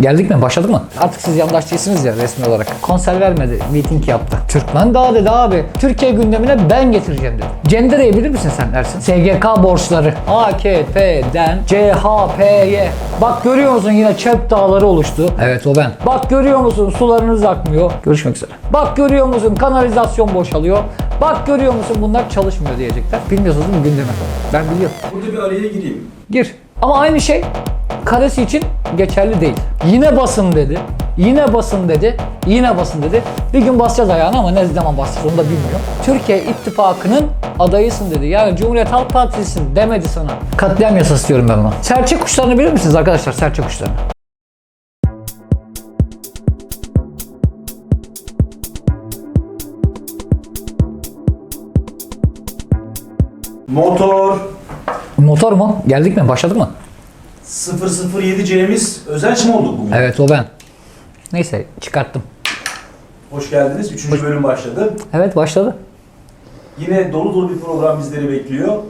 Geldik mi? Başladık mı? Artık siz yandaş değilsiniz ya resmi olarak. Konser vermedi. Meeting yaptı. Türkmen Dağ dedi abi. Türkiye gündemine ben getireceğim dedi. Cendere'yi bilir misin sen Ersin? SGK borçları. AKP'den CHP'ye. Bak görüyor musun yine çöp dağları oluştu. Evet o ben. Bak görüyor musun sularınız akmıyor. Görüşmek üzere. Bak görüyor musun kanalizasyon boşalıyor. Bak görüyor musun bunlar çalışmıyor diyecekler. Bilmiyorsunuz değil mi gündemi? Ben biliyorum. Burada bir araya gireyim. Gir. Ama aynı şey karesi için geçerli değil. Yine basın dedi. Yine basın dedi. Yine basın dedi. Bir gün basacağız ayağına ama ne zaman basacağız onu da bilmiyorum. Türkiye İttifakı'nın adayısın dedi. Yani Cumhuriyet Halk Partisi'sin demedi sana. Katliam yasası diyorum ben ona. Serçe kuşlarını bilir misiniz arkadaşlar? Serçe kuşlarını. Motor Motor mu? Geldik mi? Başladık mı? 007C'miz özel mi olduk bugün? Evet o ben. Neyse çıkarttım. Hoş geldiniz. Üçüncü bölüm başladı. Evet başladı. Yine dolu dolu bir program bizleri bekliyor. Do-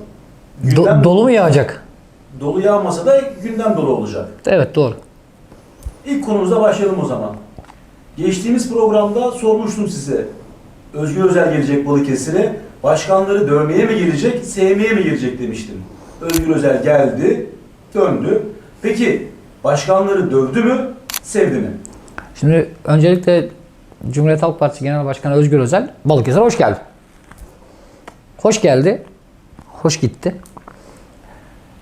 Gündem dolu mu yağacak? dolu yağmasa da gündem dolu olacak. Evet doğru. İlk konumuza başlayalım o zaman. Geçtiğimiz programda sormuştum size. Özgür Özel gelecek Balıkesir'e. Başkanları dövmeye mi gelecek, sevmeye mi gelecek demiştim. Özgür Özel geldi, döndü. Peki başkanları dövdü mü, sevdi mi? Şimdi öncelikle Cumhuriyet Halk Partisi Genel Başkanı Özgür Özel Balıkesir'e hoş geldi. Hoş geldi. Hoş gitti.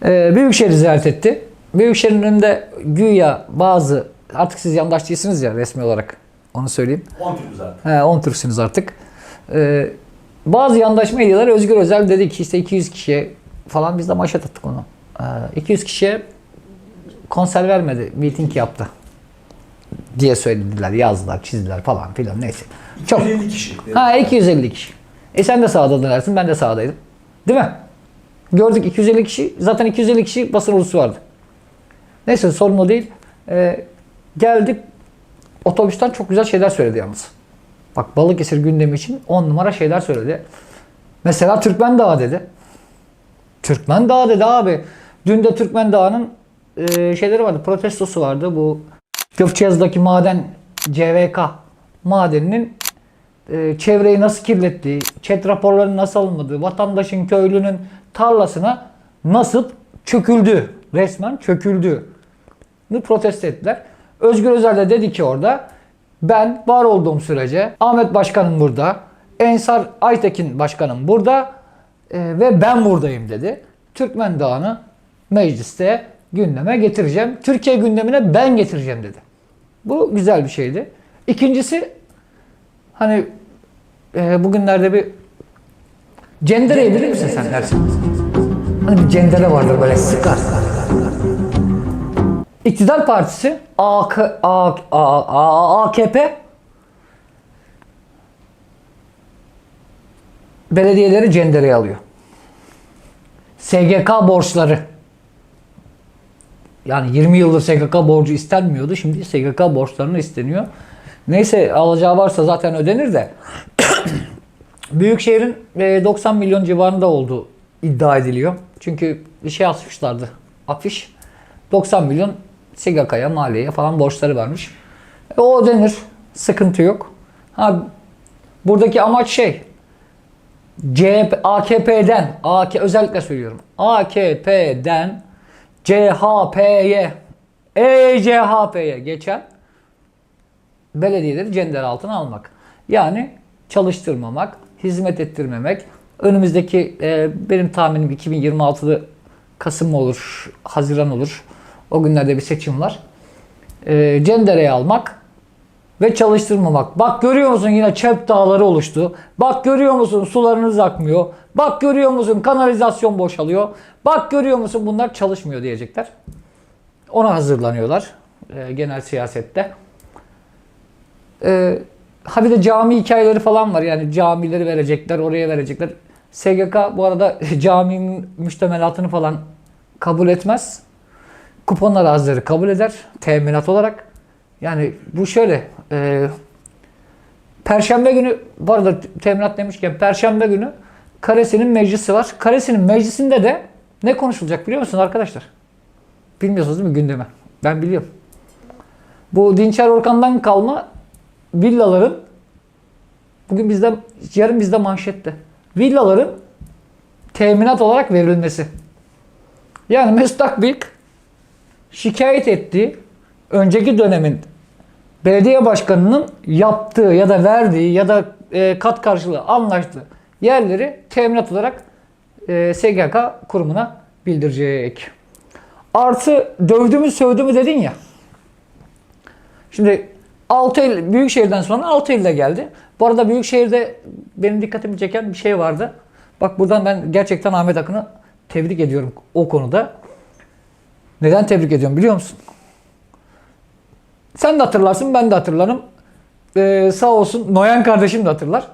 Ee, Büyükşehir'i ziyaret etti. Büyükşehir'in önünde güya bazı artık siz yandaş değilsiniz ya resmi olarak. Onu söyleyeyim. 10 Türk zaten. He, 10 Türksünüz artık. Ee, bazı yandaş medyalar Özgür Özel dedi ki işte 200 kişiye falan biz de maşa attık onu. Ee, 200 kişiye konser vermedi, meeting yaptı diye söylediler, yazdılar, çizdiler falan filan neyse. Çok. 250 kişi. Ha 250 kişi. E sen de sahada dönersin, ben de sahadaydım. Değil mi? Gördük 250 kişi, zaten 250 kişi basın ordusu vardı. Neyse sorun o değil. Ee, geldik, otobüsten çok güzel şeyler söyledi yalnız. Bak Balıkesir gündemi için 10 numara şeyler söyledi. Mesela Türkmen Dağı dedi. Türkmen Dağı dedi abi. Dün de Türkmen Dağı'nın e, şeyleri vardı, protestosu vardı. Bu Gökçeazı'daki maden CVK madeninin e, çevreyi nasıl kirlettiği, chat raporlarının nasıl alınmadığı, vatandaşın, köylünün tarlasına nasıl çöküldü, resmen çöküldü protesto ettiler. Özgür Özel de dedi ki orada ben var olduğum sürece Ahmet Başkanım burada, Ensar Aytekin Başkanım burada e, ve ben buradayım dedi. Türkmen Dağı'nı mecliste gündeme getireceğim. Türkiye gündemine ben getireceğim dedi. Bu güzel bir şeydi. İkincisi hani e, bugünlerde bir cendereyi bilir misin sen Ersin? Hani bir cendere vardır böyle sıkar. İktidar Partisi AK, A, A, A, AKP belediyeleri cendereye alıyor. SGK borçları yani 20 yıldır SGK borcu istenmiyordu. Şimdi SGK borçlarını isteniyor. Neyse alacağı varsa zaten ödenir de. Büyükşehir'in e, 90 milyon civarında olduğu iddia ediliyor. Çünkü bir şey asmışlardı. Afiş. 90 milyon SGK'ya, maliyeye falan borçları varmış. E, o ödenir. Sıkıntı yok. Ha, buradaki amaç şey. CHP, AKP'den, AK, özellikle söylüyorum. AKP'den CHP'ye, ECHP'ye geçen belediyeleri cender altına almak. Yani çalıştırmamak, hizmet ettirmemek. Önümüzdeki e, benim tahminim 2026'da Kasım olur, Haziran olur. O günlerde bir seçim var. E, cendereye almak ve çalıştırmamak. Bak görüyor musun yine çöp dağları oluştu. Bak görüyor musun sularınız akmıyor. Bak görüyor musun kanalizasyon boşalıyor. Bak görüyor musun bunlar çalışmıyor diyecekler. Ona hazırlanıyorlar e, genel siyasette. E, ha bir de cami hikayeleri falan var. Yani camileri verecekler, oraya verecekler. SGK bu arada caminin müştemelatını falan kabul etmez. Kupon arazileri kabul eder teminat olarak. Yani bu şöyle e, Perşembe günü bu arada teminat demişken Perşembe günü Karesi'nin meclisi var. Karesi'nin meclisinde de ne konuşulacak biliyor musunuz arkadaşlar? Bilmiyorsunuz değil mi gündemi? Ben biliyorum. Bu Dinçer Orkan'dan kalma villaların bugün bizde yarın bizde manşette. Villaların teminat olarak verilmesi. Yani Mesut şikayet ettiği önceki dönemin belediye başkanının yaptığı ya da verdiği ya da e, kat karşılığı anlaştığı yerleri teminat olarak e, SGK kurumuna bildirecek. Artı dövdüğümü sövdüğümü dedin ya. Şimdi 6 Eylül, Büyükşehir'den sonra 6 Eylül'de geldi. Bu arada Büyükşehir'de benim dikkatimi çeken bir şey vardı. Bak buradan ben gerçekten Ahmet Akın'ı tebrik ediyorum o konuda. Neden tebrik ediyorum biliyor musun? Sen de hatırlarsın, ben de hatırlarım. Ee, sağ olsun Noyan kardeşim de hatırlar.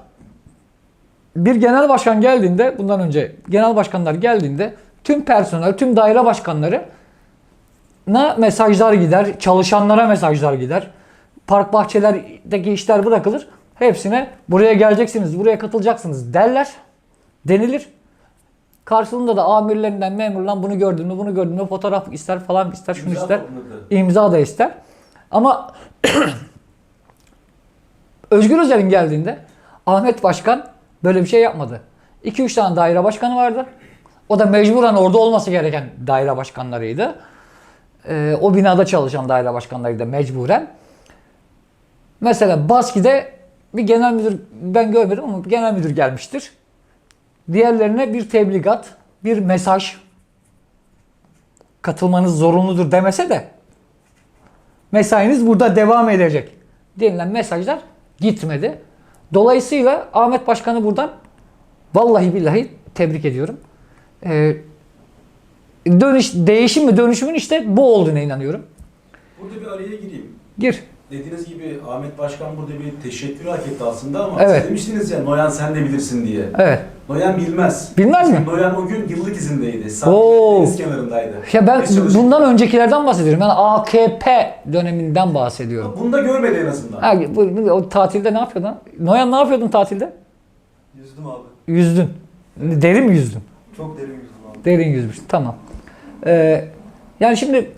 Bir genel başkan geldiğinde, bundan önce genel başkanlar geldiğinde tüm personel, tüm daire başkanları na mesajlar gider, çalışanlara mesajlar gider. Park bahçelerdeki işler bırakılır. Hepsine buraya geleceksiniz, buraya katılacaksınız derler. Denilir. Karşılığında da amirlerinden, memurlarından bunu gördün mü, bunu gördün mü, fotoğraf ister falan ister, şunu İmza ister. imza da ister. Ama Özgür Özel'in geldiğinde Ahmet Başkan böyle bir şey yapmadı. 2-3 tane daire başkanı vardı. O da mecburen orada olması gereken daire başkanlarıydı. Ee, o binada çalışan daire başkanlarıydı mecburen. Mesela Baski'de bir genel müdür ben görmedim ama genel müdür gelmiştir. Diğerlerine bir tebligat, bir mesaj katılmanız zorunludur demese de mesainiz burada devam edecek denilen mesajlar gitmedi. Dolayısıyla Ahmet Başkan'ı buradan vallahi billahi tebrik ediyorum. Ee, dönüş, değişim mi dönüşümün işte bu olduğuna inanıyorum. Burada bir araya gireyim. Gir. Dediğiniz gibi Ahmet Başkan burada bir teşekkür hak etti aslında ama Evet. siz demiştiniz ya Noyan sen de bilirsin diye. Evet. Noyan bilmez. Bilmez mi? Noyan o gün yıllık izindeydi. Oo. Deniz kenarındaydı. Ya ben bundan öncekilerden bahsediyorum. Yani AKP döneminden bahsediyorum. Bunu da görmedi en azından. Ha, bu, bu- o tatilde ne yapıyordun? Noyan ne yapıyordun tatilde? Yüzdüm abi. Yüzdün. Derin mi yüzdün? Çok derin yüzdüm abi. Derin yüzmüş. Tamam. Ee, yani şimdi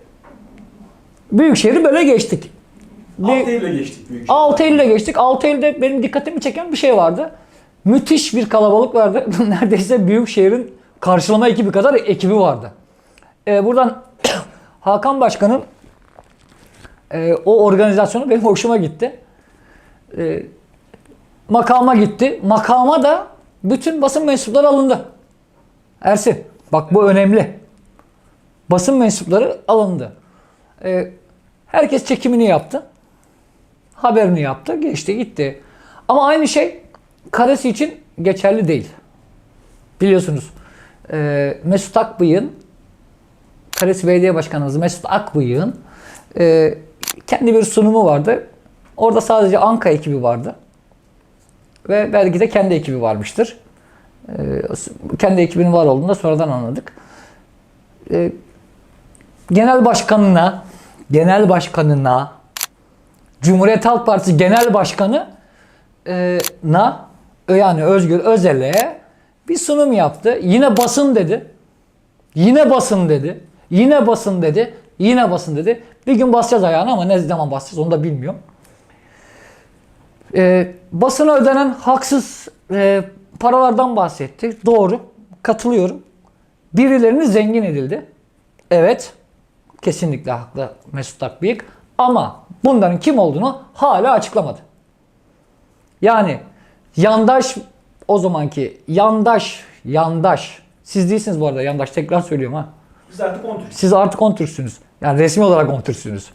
Büyükşehir'i böyle geçtik. Altı Bir, Eylül'e geçtik büyük. 6 Eylül'e geçtik. 6 Eylül'de benim dikkatimi çeken bir şey vardı. Müthiş bir kalabalık vardı. Neredeyse Büyükşehir'in karşılama ekibi kadar ekibi vardı. Ee, buradan Hakan Başkan'ın e, o organizasyonu benim hoşuma gitti. Ee, makama gitti. Makama da bütün basın mensupları alındı. Ersin bak bu önemli. Basın mensupları alındı. Ee, herkes çekimini yaptı. Haberini yaptı. Geçti gitti. Ama aynı şey karesi için geçerli değil. Biliyorsunuz e, Mesut Akbıyık'ın Karesi Belediye Başkanımız Mesut Akbıyık'ın e, kendi bir sunumu vardı. Orada sadece Anka ekibi vardı. Ve belki de kendi ekibi varmıştır. E, kendi ekibinin var olduğunu da sonradan anladık. E, genel başkanına genel başkanına Cumhuriyet Halk Partisi Genel Başkanı na yani Özgür Özel'e bir sunum yaptı. Yine basın dedi. Yine basın dedi. Yine basın dedi. Yine basın dedi. Bir gün basacağız ayağına ama ne zaman basacağız onu da bilmiyorum. E, basına ödenen haksız e, paralardan bahsetti. Doğru. Katılıyorum. Birilerinin zengin edildi. Evet. Kesinlikle haklı Mesut Akbıyık. Ama bunların kim olduğunu hala açıklamadı. Yani yandaş o zamanki yandaş yandaş siz değilsiniz bu arada yandaş tekrar söylüyorum ha. Biz artık 10 Türk. Siz artık 10 Türksünüz. Yani resmi olarak 10 Türksünüz.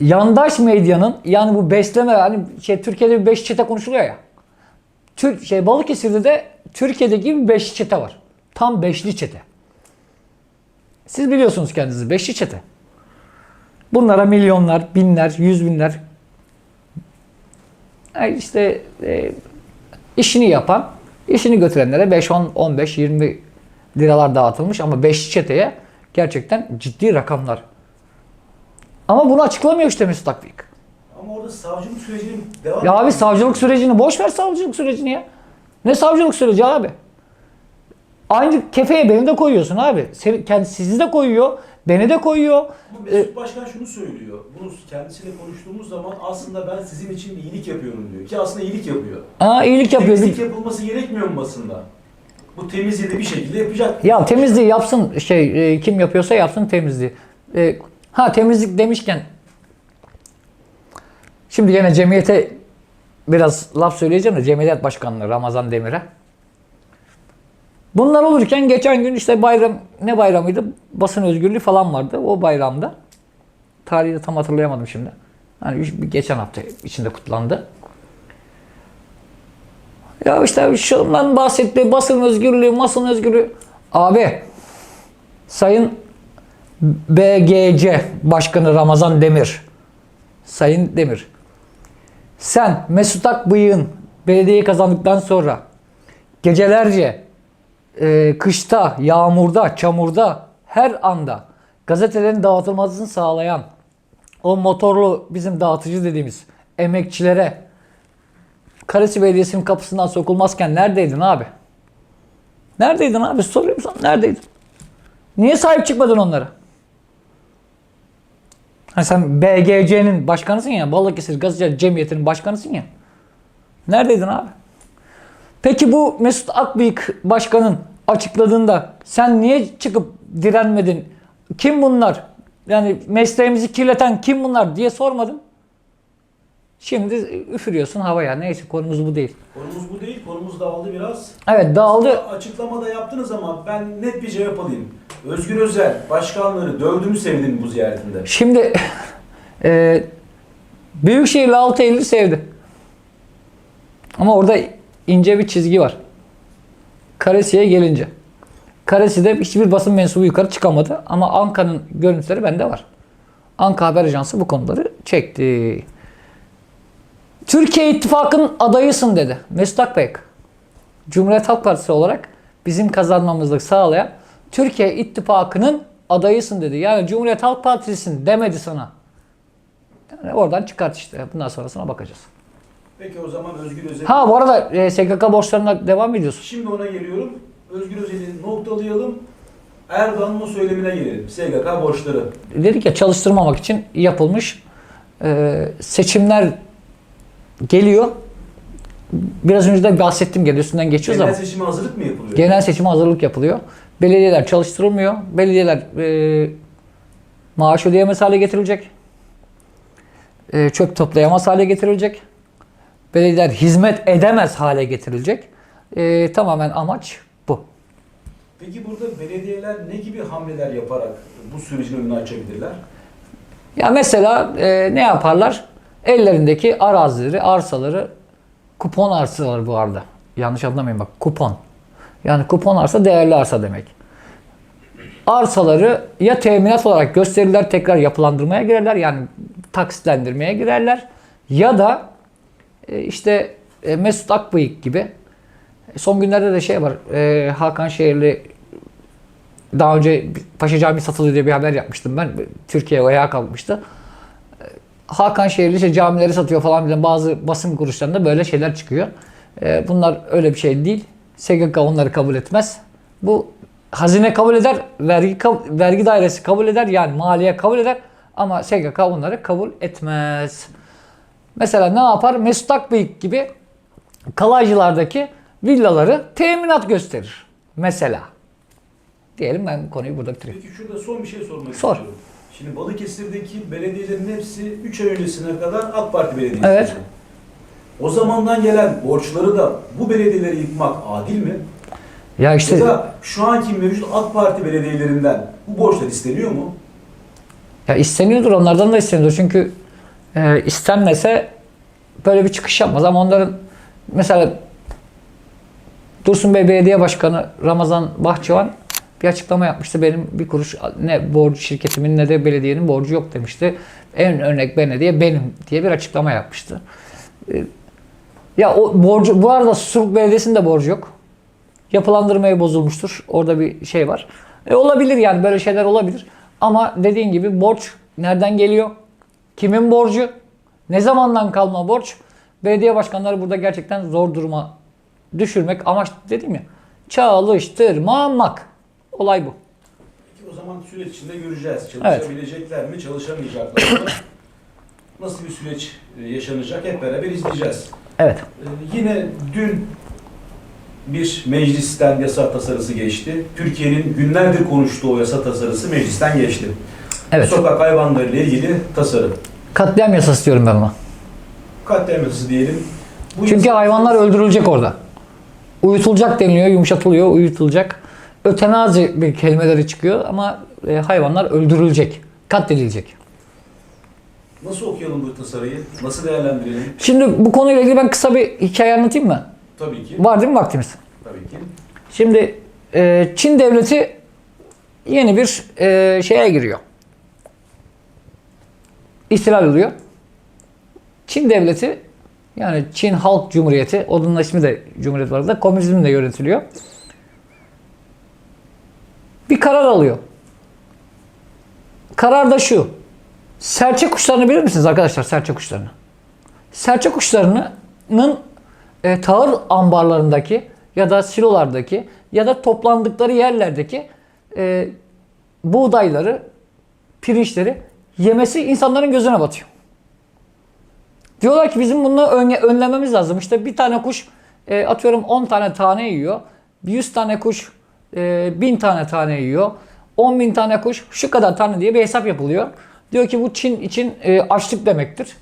Yandaş medyanın yani bu besleme hani şey Türkiye'de bir 5 çete konuşuluyor ya. Türk şey Balıkesir'de de Türkiye'deki bir 5 çete var. Tam beşli çete. Siz biliyorsunuz kendinizi beşli çete. Bunlara milyonlar, binler, yüz binler işte e, işini yapan, işini götürenlere 5, 10, 15, 20 liralar dağıtılmış ama beşli çeteye gerçekten ciddi rakamlar. Ama bunu açıklamıyor işte Mesut Akbıyık. Ama orada savcılık sürecinin devam Ya abi savcılık sürecini boş ver savcılık sürecini ya. Ne savcılık süreci abi? Aynı kefeye beni de koyuyorsun abi. Seni, kendi, sizi de koyuyor. Beni de koyuyor. Ama Mesut Başkan şunu söylüyor. Bunu kendisiyle konuştuğumuz zaman aslında ben sizin için bir iyilik yapıyorum diyor. Ki aslında iyilik yapıyor. Aa iyilik yapıyor. Temizlik yapılması gerekmiyor mu basında? Bu temizliği de bir şekilde yapacak. Ya temizliği yapsın şey e, kim yapıyorsa yapsın temizliği. E, ha temizlik demişken şimdi yine cemiyete biraz laf söyleyeceğim de cemiyet başkanlığı Ramazan Demir'e. Bunlar olurken geçen gün işte bayram ne bayramıydı? Basın özgürlüğü falan vardı o bayramda. Tarihi tam hatırlayamadım şimdi. Hani geçen hafta içinde kutlandı. Ya işte şundan bahsetti. Basın özgürlüğü, basın özgürlüğü. Abi Sayın BGC Başkanı Ramazan Demir. Sayın Demir. Sen Mesut Akbıyık'ın belediyeyi kazandıktan sonra gecelerce e, kışta, yağmurda, çamurda her anda gazetelerin dağıtılmasını sağlayan o motorlu bizim dağıtıcı dediğimiz emekçilere Karesi Belediyesi'nin kapısından sokulmazken neredeydin abi? Neredeydin abi? Soruyorum sana. Neredeydin? Niye sahip çıkmadın onlara? Hani sen BGC'nin başkanısın ya. Balıkesir Gazeteciler Cemiyeti'nin başkanısın ya. Neredeydin abi? Peki bu Mesut Akbıyık başkanın açıkladığında sen niye çıkıp direnmedin? Kim bunlar? Yani mesleğimizi kirleten kim bunlar diye sormadın. Şimdi üfürüyorsun havaya. Neyse konumuz bu değil. Konumuz bu değil, konumuz dağıldı biraz. Evet dağıldı. Aslında Açıklamada yaptınız ama ben net bir cevap alayım. Özgür Özel başkanları dövdüğünü sevdim bu ziyaretinde. Şimdi e, Büyükşehir'le 6 Eylül sevdi. Ama orada ince bir çizgi var. Karesi'ye gelince. Karesi'de hiçbir basın mensubu yukarı çıkamadı. Ama Anka'nın görüntüleri bende var. Anka Haber Ajansı bu konuları çekti. Türkiye İttifakı'nın adayısın dedi. Mesut Akbayık. Cumhuriyet Halk Partisi olarak bizim kazanmamızı sağlayan Türkiye İttifakı'nın adayısın dedi. Yani Cumhuriyet Halk Partisi'sin demedi sana. Yani oradan çıkart işte. Bundan sonrasına bakacağız. Peki o zaman Özgür Özel... Ha bu arada e, SGK borçlarına devam ediyorsun. Şimdi ona geliyorum. Özgür Özel'i noktalayalım. Erdoğan'ın o söylemine gelelim. SGK borçları. Dedik ya çalıştırmamak için yapılmış e, seçimler geliyor. Biraz önce de bahsettim geliyor. Üstünden geçiyoruz Genel ama. seçime hazırlık mı yapılıyor? Genel seçime hazırlık yapılıyor. Belediyeler çalıştırılmıyor. Belediyeler e, maaş ödeyemez hale getirilecek. E, çöp toplayamaz hale getirilecek. Belediyeler hizmet edemez hale getirilecek. E, tamamen amaç bu. Peki burada belediyeler ne gibi hamleler yaparak bu sürecin önünü açabilirler? Ya mesela e, ne yaparlar? Ellerindeki arazileri, arsaları, kupon arsaları bu arada. Yanlış anlamayın bak kupon. Yani kupon arsa değerli arsa demek. Arsaları ya teminat olarak gösterirler tekrar yapılandırmaya girerler yani taksitlendirmeye girerler ya da işte e, Mesut Akbıyık gibi e, son günlerde de şey var e, Hakan Şehirli daha önce Paşa Camii satılıyor diye bir haber yapmıştım ben. Türkiye ayağa kalkmıştı. Hakan Şehirli işte camileri satıyor falan filan bazı basın kuruluşlarında böyle şeyler çıkıyor. Ee, bunlar öyle bir şey değil. SGK onları kabul etmez. Bu hazine kabul eder, vergi vergi dairesi kabul eder yani maliye kabul eder ama SGK onları kabul etmez. Mesela ne yapar? Mesut Akbıyık gibi kalaycılardaki villaları teminat gösterir. Mesela. Diyelim ben konuyu burada bitireyim. Peki şurada son bir şey sormak Sor. istiyorum. Şimdi Balıkesir'deki belediyelerin hepsi 3 ay öncesine kadar AK Parti belediyesi. Evet. O zamandan gelen borçları da bu belediyeleri yıkmak adil mi? Ya işte Ya da şu anki mevcut AK Parti belediyelerinden bu borçlar isteniyor mu? Ya isteniyordur onlardan da isteniyordur. Çünkü e, istenmese böyle bir çıkış yapmaz ama onların mesela Dursun Bey Belediye Başkanı Ramazan Bahçıvan bir açıklama yapmıştı. Benim bir kuruş ne borcu şirketimin ne de belediyenin borcu yok demişti. En örnek belediye benim diye bir açıklama yapmıştı. E, ya o borcu bu arada Susurluk Belediyesi'nin de borcu yok. Yapılandırmaya bozulmuştur. Orada bir şey var. E, olabilir yani böyle şeyler olabilir. Ama dediğin gibi borç nereden geliyor? Kimin borcu? Ne zamandan kalma borç? Belediye başkanları burada gerçekten zor duruma düşürmek amaç dedim ya. Çalıştırmamak. Olay bu. Peki o zaman süreç içinde göreceğiz. Çalışabilecekler mi, çalışamayacaklar mı? Nasıl bir süreç e, yaşanacak hep beraber izleyeceğiz. Evet. Ee, yine dün bir meclisten yasa tasarısı geçti. Türkiye'nin günlerdir konuştuğu o yasa tasarısı meclisten geçti. Evet. Sokak hayvanları ile ilgili tasarı. Katliam yasası diyorum ben ona. Katliam yasası diyelim. Bu Çünkü yasa- hayvanlar öldürülecek orada. Uyutulacak deniliyor, yumuşatılıyor, uyutulacak. Ötenazi bir kelimeleri çıkıyor ama e, hayvanlar öldürülecek, katledilecek. Nasıl okuyalım bu tasarıyı? Nasıl değerlendirelim? Şimdi bu konuyla ilgili ben kısa bir hikaye anlatayım mı? Tabii ki. Var değil mi vaktimiz? Tabii ki. Şimdi e, Çin devleti yeni bir e, şeye giriyor. İhtilal oluyor. Çin devleti yani Çin Halk Cumhuriyeti, onun ismi de Cumhuriyet var da komünizmle yönetiliyor. Bir karar alıyor. Karar da şu. Serçe kuşlarını bilir misiniz arkadaşlar serçe kuşlarını? Serçe kuşlarının e, tahıl ambarlarındaki ya da silolardaki ya da toplandıkları yerlerdeki e, buğdayları, pirinçleri yemesi insanların gözüne batıyor. Diyorlar ki bizim bunu önle- önlememiz lazım. İşte bir tane kuş e, atıyorum 10 tane tane yiyor. 100 tane kuş e, 1000 tane tane yiyor. 10 bin tane kuş şu kadar tane diye bir hesap yapılıyor. Diyor ki bu Çin için e, açlık demektir.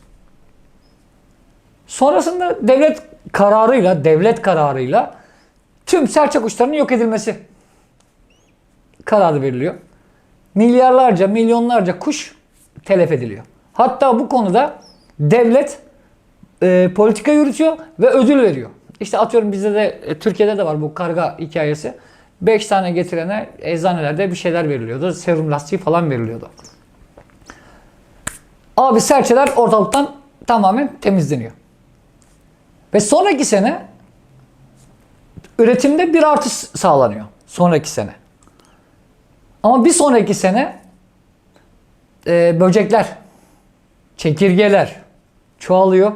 Sonrasında devlet kararıyla, devlet kararıyla tüm serçe kuşlarının yok edilmesi kararı veriliyor. Milyarlarca, milyonlarca kuş telef ediliyor. Hatta bu konuda devlet e, politika yürütüyor ve ödül veriyor. İşte atıyorum bizde de e, Türkiye'de de var bu karga hikayesi. 5 tane getirene eczanelerde bir şeyler veriliyordu. Serum lastiği falan veriliyordu. Abi serçeler ortalıktan tamamen temizleniyor. Ve sonraki sene üretimde bir artış sağlanıyor. Sonraki sene. Ama bir sonraki sene e, böcekler, çekirgeler çoğalıyor.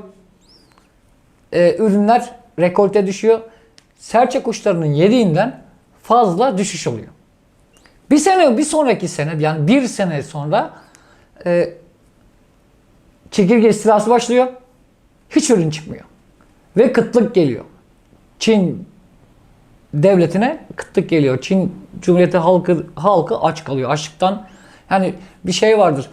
E, ürünler rekolte düşüyor. Serçe kuşlarının yediğinden fazla düşüş oluyor. Bir sene, bir sonraki sene yani bir sene sonra e, çekirge istilası başlıyor. Hiç ürün çıkmıyor. Ve kıtlık geliyor. Çin devletine kıtlık geliyor. Çin Cumhuriyeti halkı halkı aç kalıyor. Açlıktan yani bir şey vardır.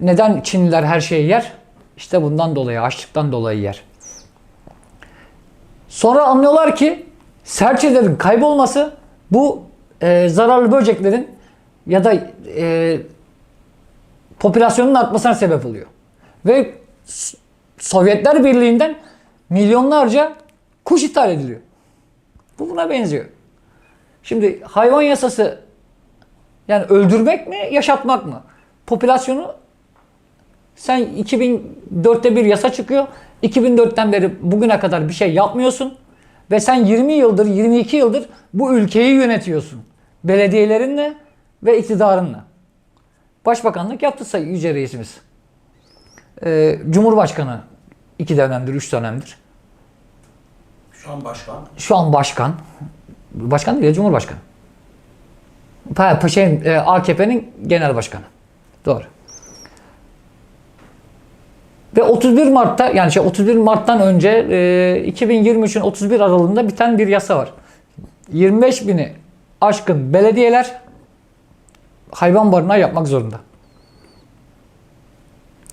Neden Çinliler her şeyi yer? İşte bundan dolayı, açlıktan dolayı yer. Sonra anlıyorlar ki serçelerin kaybolması bu e, zararlı böceklerin ya da e, popülasyonun artmasına sebep oluyor. Ve Sovyetler Birliği'nden milyonlarca kuş ithal ediliyor. Bu buna benziyor. Şimdi hayvan yasası yani öldürmek mi, yaşatmak mı? Popülasyonu sen 2004'te bir yasa çıkıyor. 2004'ten beri bugüne kadar bir şey yapmıyorsun. Ve sen 20 yıldır, 22 yıldır bu ülkeyi yönetiyorsun. Belediyelerinle ve iktidarınla. Başbakanlık yaptı Sayın Yüce Reisimiz. Ee, Cumhurbaşkanı iki dönemdir, üç dönemdir. Şu an başkan. Şu an başkan. Başkan değil ya, Cumhurbaşkanı. Pa, pa- şey, e, AKP'nin genel başkanı. Doğru. Ve 31 Mart'ta yani şey 31 Mart'tan önce e, 2023'ün 31 Aralığında biten bir yasa var. 25 bini aşkın belediyeler hayvan barınağı yapmak zorunda.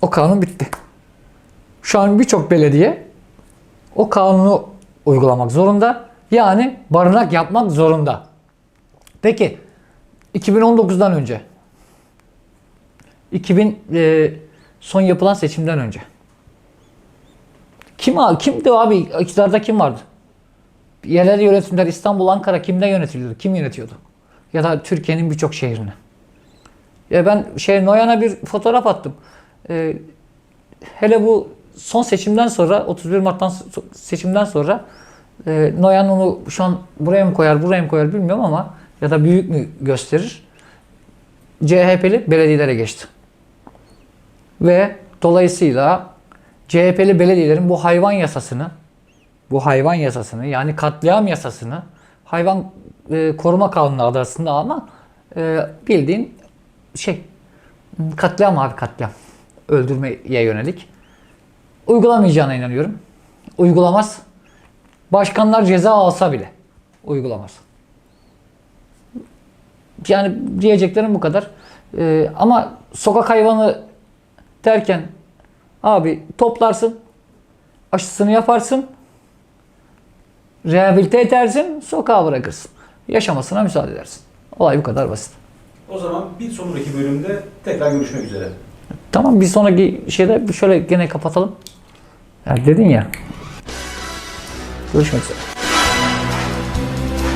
O kanun bitti. Şu an birçok belediye o kanunu uygulamak zorunda. Yani barınak yapmak zorunda. Peki 2019'dan önce 2000 e, son yapılan seçimden önce kim abi kimdi abi iktidarda kim vardı? Yerel yönetimler İstanbul, Ankara kimden yönetiliyordu? Kim yönetiyordu? Ya da Türkiye'nin birçok şehrine. Ya ben şey Noyan'a bir fotoğraf attım. Ee, hele bu son seçimden sonra 31 Mart'tan seçimden sonra e, Noyan onu şu an buraya mı koyar, buraya mı koyar bilmiyorum ama ya da büyük mü gösterir. CHP'li belediyelere geçti. Ve dolayısıyla CHP'li belediyelerin bu hayvan yasasını bu hayvan yasasını yani katliam yasasını hayvan e, koruma kanunu adı aslında ama e, bildiğin şey katliam abi katliam. Öldürmeye yönelik. Uygulamayacağına inanıyorum. Uygulamaz. Başkanlar ceza alsa bile uygulamaz. Yani diyeceklerim bu kadar. Ee, ama sokak hayvanı derken abi toplarsın, aşısını yaparsın, rehabilite edersin, sokağa bırakırsın. Yaşamasına müsaade edersin. Olay bu kadar basit. O zaman bir sonraki bölümde tekrar görüşmek üzere. Tamam bir sonraki şeyde şöyle gene kapatalım. Ya dedin ya. Görüşmek üzere.